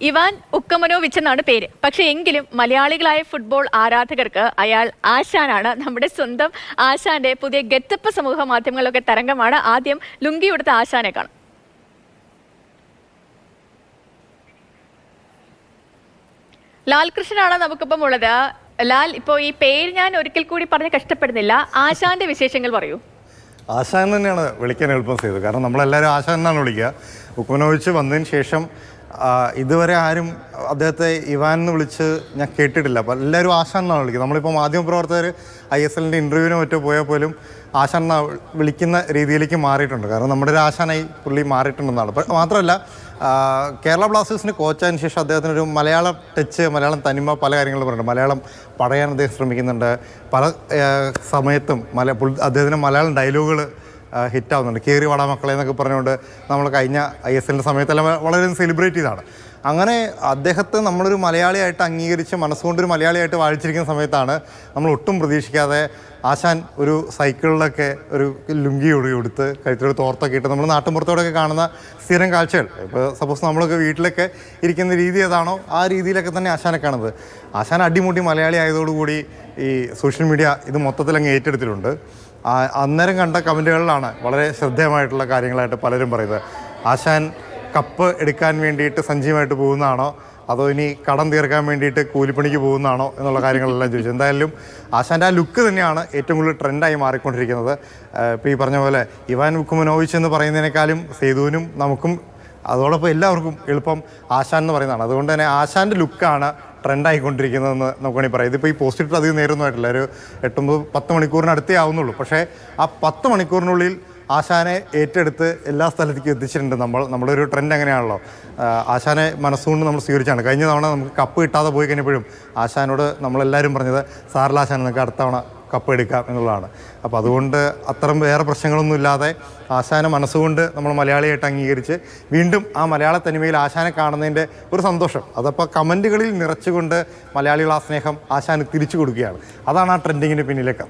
Ivan ഉക്കമനോവിച്ച് എന്നാണ് പേര്. പക്ഷെ എങ്കിലും മലയാളികളായ ഫുട്ബോൾ ആരാധകർക്ക് അയാൾ ആശാനാണ്. നമ്മുടെ സ്വന്തം ആശാന്റെ പുതിയ ഗെറ്റപ്പ് സമൂഹ മാധ്യമങ്ങളിലൊക്കെ തരംഗമാണ് ആദ്യം ലുങ്കി കൊടുത്ത ആശാനെ കാണും. ലാൽകൃഷ്ണനാണ് നമുക്കിപ്പം ഉള്ളത്. ലാൽ ഇപ്പോ ഈ പേര് ഞാൻ ഒരിക്കൽ കൂടി പറഞ്ഞ് കഷ്ടപ്പെടുന്നില്ല. ആശാന്റെ വിശേഷങ്ങൾ പറയൂ. ആശാൻ തന്നെയാണ് വിളിക്കാൻ എളുപ്പം ചെയ്തത്. കാരണം നമ്മളെല്ലാവരും ആശാൻ എന്നാണ് വിളിക്കുക. ഉക്കമനോവിച്ച് വന്നതിന് ശേഷം ഇതുവരെ ആരും അദ്ദേഹത്തെ ഇവാൻ എന്ന് വിളിച്ച് ഞാൻ കേട്ടിട്ടില്ല. അപ്പോൾ എല്ലാവരും ആശാൻ എന്നാണ് വിളിക്കുന്നത്. നമ്മളിപ്പോൾ മാധ്യമപ്രവർത്തകർ ഐ എസ് എല്ലിന്റെ ഇന്റർവ്യൂവിനോ മറ്റോ പോയാൽ പോലും ആശാൻ എന്നാ വിളിക്കുന്ന രീതിയിലേക്ക് മാറിയിട്ടുണ്ട്. കാരണം നമ്മുടെ ഒരു ആശാനായി പുള്ളി മാറിയിട്ടുണ്ടെന്നാണ്. അപ്പോൾ മാത്രമല്ല കേരള ബ്ലാസ്റ്റേഴ്സിന് കോച്ചായതിനു ശേഷം അദ്ദേഹത്തിന് ഒരു മലയാള ടച്ച് മലയാളം തനിമ പല കാര്യങ്ങളും പറയുന്നുണ്ട് മലയാളം പടയാൻ അദ്ദേഹം ശ്രമിക്കുന്നുണ്ട്. പല സമയത്തും മല അദ്ദേഹത്തിന്റെ മലയാളം ഡയലോഗുകൾ ഹിറ്റാവുന്നുണ്ട് കയറി വാടാ മക്കളെ എന്നൊക്കെ പറഞ്ഞുകൊണ്ട് നമ്മൾ കഴിഞ്ഞ ഐ എസ് എല്ലിന്റെ സമയത്തെല്ലാം വളരെ സെലിബ്രേറ്റ് ചെയ്തതാണ് അങ്ങനെ അദ്ദേഹത്തെ നമ്മളൊരു മലയാളിയായിട്ട് അംഗീകരിച്ച് മനസ്സുകൊണ്ടൊരു മലയാളിയായിട്ട് വാഴിച്ചിരിക്കുന്ന സമയത്താണ് നമ്മൾ ഒട്ടും പ്രതീക്ഷിക്കാതെ ആശാൻ ഒരു സൈക്കിളിലൊക്കെ ഒരു ലുങ്കി ഒടി കൊടുത്ത് കഴുത്തിലൊരു തോർത്തൊക്കെ ഇട്ട് നമ്മൾ നാട്ടുമ്പുറത്തോടൊക്കെ കാണുന്ന സ്ഥിരം കാഴ്ചകൾ. ഇപ്പോൾ സപ്പോസ് നമ്മളൊക്കെ വീട്ടിലൊക്കെ ഇരിക്കുന്ന രീതി ഏതാണോ ആ രീതിയിലൊക്കെ തന്നെ ആശാനെ കാണുന്നത്. ആശാൻ അടിമുടി മലയാളി ആയതോടുകൂടി ഈ സോഷ്യൽ മീഡിയ ഇത് മൊത്തത്തിൽ അങ്ങ് ഏറ്റെടുത്തിട്ടുണ്ട്. അന്നേരം കണ്ട കമന്റുകളിലാണ് വളരെ ശ്രദ്ധേയമായിട്ടുള്ള കാര്യങ്ങളായിട്ട് പലരും പറയുന്നത്. ആശാൻ കപ്പ് എടുക്കാൻ വേണ്ടിയിട്ട് സഞ്ജീവമായിട്ട് പോകുന്നതാണോ? അതോ ഇനി കടം തീർക്കാൻ വേണ്ടിയിട്ട് കൂലിപ്പണിക്ക് പോകുന്നതാണോ എന്നുള്ള കാര്യങ്ങളെല്ലാം ചോദിച്ചു. എന്തായാലും ആശാന്റെ ആ ലുക്ക് തന്നെയാണ് ഏറ്റവും കൂടുതൽ ട്രെൻഡായി മാറിക്കൊണ്ടിരിക്കുന്നത്. ഇപ്പോൾ ഈ പറഞ്ഞ പോലെ ഇവാൻ ഉക്കുമനോവിച്ച് എന്ന് പറയുന്നതിനേക്കാളും സേതുവിനും നമുക്കും അതോടൊപ്പം എല്ലാവർക്കും എളുപ്പം ആശാൻ എന്ന് പറയുന്നതാണ്. അതുകൊണ്ട് തന്നെ ആശാന്റെ ലുക്കാണ് ട്രെൻഡായിക്കൊണ്ടിരിക്കുന്നതെന്ന് നമുക്ക് വേണമെങ്കിൽ പറയാം. ഇതിപ്പോൾ ഈ പോസ്റ്റ് അധികം നേരൊന്നും ആയിട്ടില്ല. ഒരു എട്ടൊമ്പത് പത്ത് മണിക്കൂറിനടുത്തേ ആവുന്നുള്ളൂ. പക്ഷേ ആ പത്ത് മണിക്കൂറിനുള്ളിൽ ആശാനെ ഏറ്റെടുത്ത് എല്ലാ സ്ഥലത്തേക്കും എത്തിച്ചിട്ടുണ്ട് നമ്മൾ. നമ്മുടെ ഒരു ട്രെൻഡ് അങ്ങനെയാണല്ലോ ആശാനെ മനസ്സുകൊണ്ട് നമ്മൾ സ്വീകരിച്ചാണ്. കഴിഞ്ഞ തവണ നമുക്ക് കപ്പ് കിട്ടാതെ പോയി കഴിഞ്ഞപ്പോഴും ആശാനോട് നമ്മളെല്ലാവരും പറഞ്ഞത് സാറിൽ ആശാൻ നിങ്ങൾക്ക് അടുത്ത തവണ കപ്പ് എടുക്കാം എന്നുള്ളതാണ്. അപ്പോൾ അതുകൊണ്ട് അത്തരം വേറെ പ്രശ്നങ്ങളൊന്നും ഇല്ലാതെ ആശാനെ മനസ്സുകൊണ്ട് നമ്മൾ മലയാളിയായിട്ട് അംഗീകരിച്ച് വീണ്ടും ആ മലയാള തനിമയിൽ ആശാനെ കാണുന്നതിന്റെ ഒരു സന്തോഷം. അതപ്പോൾ കമന്റുകളിൽ നിറച്ചുകൊണ്ട് മലയാളികൾ ആ സ്നേഹം ആശാന് തിരിച്ചു കൊടുക്കുകയാണ്. അതാണ് ആ ട്രെൻഡിങ്ങിന്റെ പിന്നിലേക്ക്